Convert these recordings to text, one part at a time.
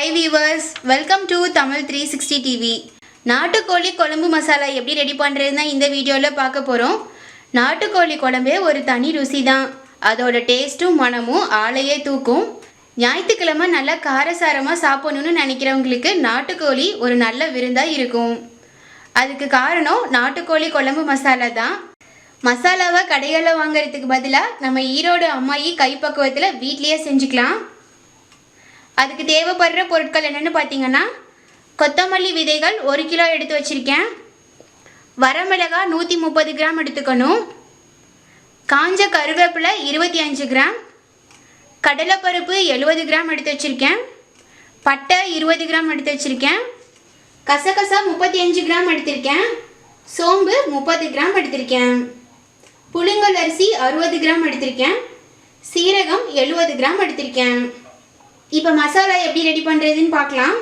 Hi viewers welcome to Tamil three sixty TV நாட்டுக்கோழி குழம்பு மசாலா எப்படி ரெடி பண்ணுறதுன்னு இந்த வீடியோவில் பார்க்க போகிறோம் நாட்டுக்கோழி குழம்பே ஒரு தனி ருசி தான் அதோட டேஸ்ட்டும் மனமும் ஆளையே தூக்கும். ஞாயிற்றுக்கிழமை நல்லா காரசாரமாக சாப்பிடணும்னு நினைக்கிறவங்களுக்கு நாட்டுக்கோழி ஒரு நல்ல விருந்தாக இருக்கும். அதுக்கு காரணம் நாட்டுக்கோழி குழம்பு மசாலா தான். மசாலாவை கடைகளில் வாங்குறதுக்கு பதிலாக நம்ம ஈரோடு அம்மாயி கைப்பக்குவத்தில் வீட்லேயே செஞ்சுக்கலாம். அதுக்கு தேவைப்படுற பொருட்கள் என்னென்னு பார்த்தீங்கன்னா கொத்தமல்லி விதைகள் ஒரு கிலோ எடுத்து வச்சுருக்கேன். வரமிளகாய் நூற்றி முப்பது கிராம் எடுத்துக்கணும். காஞ்ச கருவேப்பிலை இருபத்தி அஞ்சு கிராம். கடலைப்பருப்பு எழுபது கிராம் எடுத்து வச்சுருக்கேன். பட்டை இருபது கிராம் எடுத்து வச்சுருக்கேன். கசகசா முப்பத்தி அஞ்சு கிராம் எடுத்திருக்கேன். சோம்பு முப்பது கிராம் எடுத்திருக்கேன். புளிங்கல் அரிசி அறுபது கிராம் எடுத்திருக்கேன். சீரகம் எழுபது கிராம் எடுத்திருக்கேன். இப்போ மசாலா எப்படி ரெடி பண்ணுறதுன்னு பார்க்கலாம்.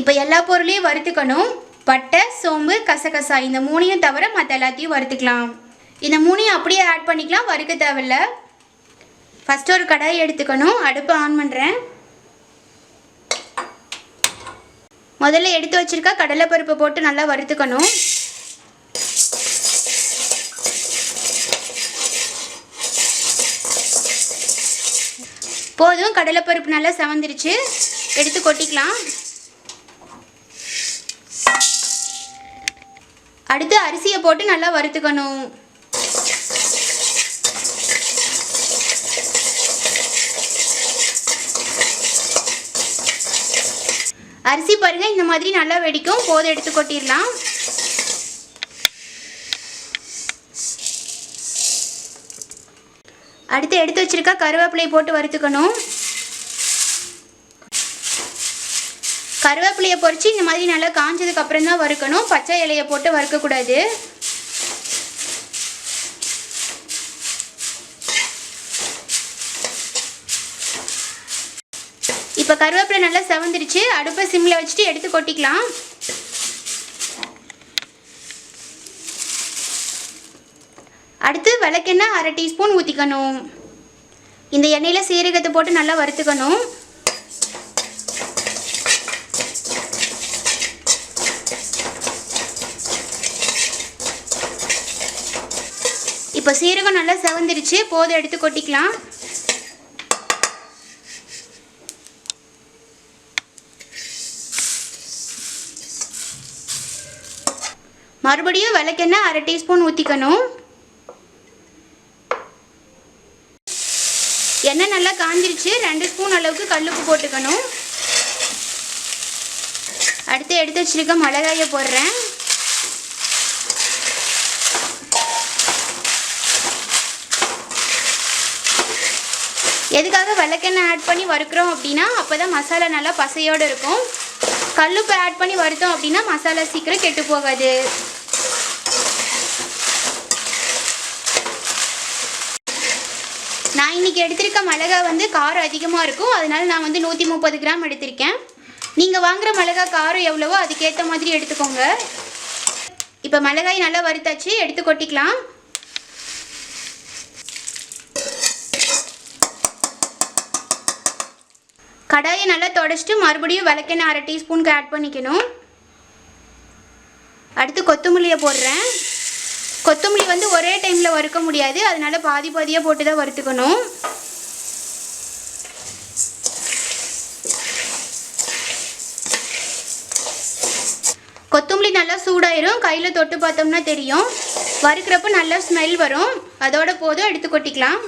இப்போ எல்லா பொருளையும் வறுத்துக்கணும். பட்டை சோம்பு கசகசா இந்த மூணையும் தவிர மற்ற எல்லாத்தையும் வறுத்துக்கலாம். இந்த மூணையும் அப்படியே ஆட் பண்ணிக்கலாம். வறுக்க தேவையில்ல. ஃபஸ்ட்டு ஒரு கடாய் எடுத்துக்கணும். அடுப்பை ஆன் பண்ணுறேன் முதல்ல எடுத்து வச்சுருக்கா கடலைப்பருப்பு போட்டு நல்லா வறுத்துக்கணும். போதும். கடலைப்பருப்பு நல்லா செவந்துருச்சு. எடுத்து கொட்டிக்கலாம். அடுத்து அரிசியை போட்டு நல்லா வறுத்துக்கணும். அரிசி பாருங்க இந்த மாதிரி நல்லா வெடிக்கும். போதும் எடுத்து கொட்டிடலாம். அடுத்து எடுத்து வச்சிருக்க கருவேப்பிலையை போட்டு வறுத்துக்கணும். கருவேப்பிலையை பொறிச்சு இந்த மாதிரி நல்லா காஞ்சதுக்கு அப்புறம் தான் வறுக்கணும். பச்சை இலையை போட்டு வறுக்கக்கூடாது. இப்போ கருவேப்பிலை நல்லா செவந்துருச்சு. அடுப்பை சிம்மில் வச்சுட்டு எடுத்து கொட்டிக்கலாம். அடுத்து விளக்கெண்ணெய் அரை டீஸ்பூன் ஊற்றிக்கணும் இந்த எண்ணெயில் சீரகத்தை போட்டு நல்லா வறுத்துக்கணும். இப்போ சீரகம் நல்லா செவந்துருச்சு போதும் எடுத்து கொட்டிக்கலாம். மறுபடியும் விளக்கெண்ணெய் அரை டீஸ்பூன் ஊற்றிக்கணும் நல்லா ரெண்டு ஸ்பூன் அளவுக்கு கல்லுப்பு போட்டுக்கணும். அடுத்து எடுத்து வச்சிருக்க மிளகாயை போடுறேன். எதுக்காக விளக்கெண்ணெய் ஆட் பண்ணி வறுக்கிறோம் அப்படின்னா அப்போ தான் மசாலா நல்லா பசையோடு இருக்கும். கல்லுப்பு ஆட் பண்ணி வறுத்தோம் அப்படின்னா மசாலா சீக்கிரம் கெட்டு போகாது. நான் இன்னைக்கு எடுத்திருக்க மிளகா வந்து காரம் அதிகமாக இருக்கும். அதனால் நான் வந்து நூற்றி முப்பது கிராம் எடுத்திருக்கேன். நீங்கள் வாங்குகிற மிளகா காரம் எவ்வளவோ அதுக்கேற்ற மாதிரி எடுத்துக்கோங்க. இப்போ மிளகாய் நல்லா வறுத்தாச்சு எடுத்து கொட்டிக்கலாம். கடாயை நல்லா தொடச்சிட்டு மறுபடியும் விளக்கெண்ணெய் அரை டீஸ்பூனுக்கு ஆட் பண்ணிக்கணும். அடுத்து கொத்தமல்லியை போடுறேன். கொத்தமல்லி வந்து ஒரே டைமில் வறுக்க முடியாது. அதனால் பாதி பாதியாக போட்டு தான் வறுத்துக்கணும். கொத்தமல்லி நல்லா சூடாயிரும். கையில் தொட்டு பார்த்தோம்னா தெரியும். வறுக்கிறப்ப நல்லா ஸ்மெல் வரும். அதோட போதும் எடுத்து கொட்டிக்கலாம்.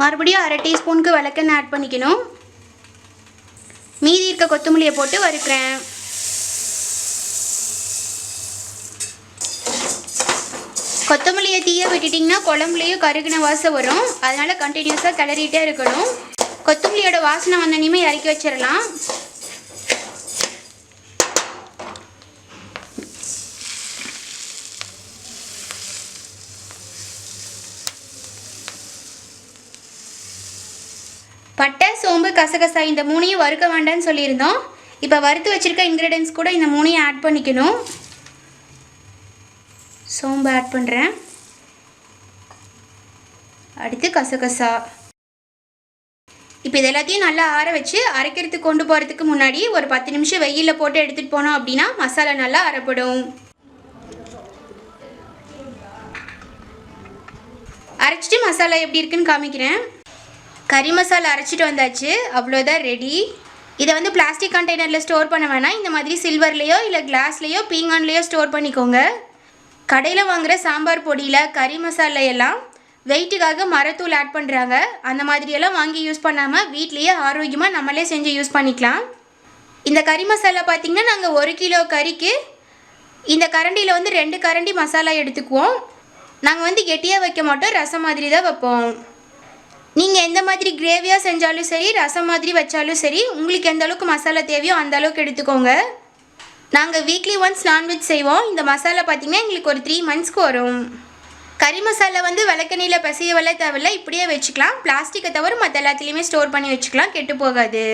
மறுபடியும் அரை டீஸ்பூனுக்கு விளக்கெண்ணெய் ஆட் பண்ணிக்கணும். மீதி இருக்க கொத்தமல்லியை போட்டு வறுக்கிறேன். கொத்தமல்லியை தீய விட்டுட்டிங்கன்னா குழம்புலையும் கருகின வாசம் வரும். அதனால் கண்டினியூஸாக கிளறிட்டே இருக்கணும். கொத்தமல்லியோட வாசனை வந்தனையுமே இறக்கி வச்சிடலாம். பட்டை சோம்பு கசகசா இந்த மூணையும் வறுக்க வேண்டாம்னு சொல்லியிருந்தோம். இப்போ வறுத்து வச்சுருக்க இன்க்ரீடியன்ஸ் கூட இந்த மூணையும் ஆட் பண்ணிக்கணும். சோம்பு ஆட் பண்ணுறேன் அடுத்து கசகசா. இப்போ இது எல்லாத்தையும் நல்லா ஆற வச்சு அரைக்கிறதுக்கு கொண்டு போகிறதுக்கு முன்னாடி ஒரு பத்து நிமிஷம் வெயிலில் போட்டு எடுத்துகிட்டு போனோம் அப்படின்னா மசாலா நல்லா அரைப்படும். அரைச்சிட்டு மசாலா எப்படி இருக்குன்னு காமிக்கிறேன். கறி மசாலா அரைச்சிட்டு வந்தாச்சு. அவ்வளோதான் ரெடி இதை வந்து பிளாஸ்டிக் கண்டெய்னரில் ஸ்டோர் பண்ண வேணாம். இந்த மாதிரி சில்வர்லேயோ இல்லை கிளாஸ்லேயோ பீங்கான்லேயோ ஸ்டோர் பண்ணிக்கோங்க. கடையில் வாங்குகிற சாம்பார் பொடியில் கறி மசாலா எல்லாம் வெயிட்டுக்காக மரத்தூள் ஆட் பண்ணுறாங்க அந்த மாதிரியெல்லாம் வாங்கி யூஸ் பண்ணாமல் வீட்லேயே ஆரோக்கியமாக நம்மளே செஞ்சு யூஸ் பண்ணிக்கலாம். இந்த கறி மசாலா பார்த்திங்கன்னா நாங்கள் ஒரு கிலோ கறிக்கு இந்த கரண்டியில் வந்து ரெண்டு கரண்டி மசாலா எடுத்துக்குவோம். நாங்கள் வந்து கெட்டியாக வைக்க மாட்டோம். ரசம் மாதிரி தான் வைப்போம். மாதிரி கிரேவியாக செஞ்சாலும் சரி ரசம் மாதிரி வச்சாலும் சரி உங்களுக்கு எந்த அளவுக்கு மசாலா தேவையோ அந்த அளவுக்கு எடுத்துக்கோங்க. நாங்கள் வீக்லி ஒன்ஸ் நான்வெஜ் செய்வோம். இந்த மசாலா பார்த்திங்கன்னா எங்களுக்கு ஒரு த்ரீ மந்த்ஸ்க்கு வரும். கறி மசாலா வந்து விளக்கெண்ணியில் பசியவெல்லாம் தேவையில்ல இப்படியே வச்சுக்கலாம். பிளாஸ்டிக்கை தவிர மற்ற எல்லாத்துலேயுமே ஸ்டோர் பண்ணி வச்சுக்கலாம் கெட்டு போகாது.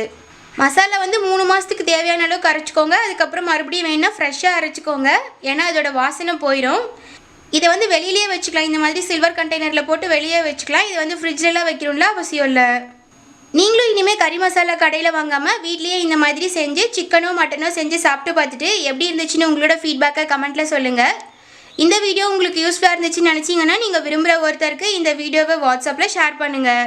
மசாலா வந்து மூணு மாதத்துக்கு தேவையான அளவுக்கு அரைச்சிக்கோங்க அதுக்கப்புறம் மறுபடியும் வேணால் ஃப்ரெஷ்ஷாக அரைச்சிக்கோங்க. ஏன்னா அதோட வாசனை போயிடும் இதை வந்து வெளியிலேயே வச்சுக்கலாம். இந்த மாதிரி சில்வர் கண்டெய்னரில் போட்டு வெளியே வச்சுக்கலாம். இது வந்து ஃப்ரிட்ஜ்லலாம் வைக்கணும்ல அவசியம் இல்லை. நீங்களும் இனிமேல் கறி மசாலா கடையில் வாங்காமல் வீட்லேயே இந்த மாதிரி செஞ்சு சிக்கனோ மட்டனோ செஞ்சு சாப்பிட்டு பார்த்துட்டு எப்படி இருந்துச்சுன்னு உங்களோட ஃபீட்பேக்கை கமெண்ட்டில் சொல்லுங்கள் இந்த வீடியோ உங்களுக்கு யூஸ்ஃபுல்லாக இருந்துச்சுன்னு நினச்சிங்கன்னா நீங்கள் விரும்புகிற ஒருத்தருக்கு இந்த வீடியோவை வாட்ஸ்அப்பில் ஷேர் பண்ணுங்கள்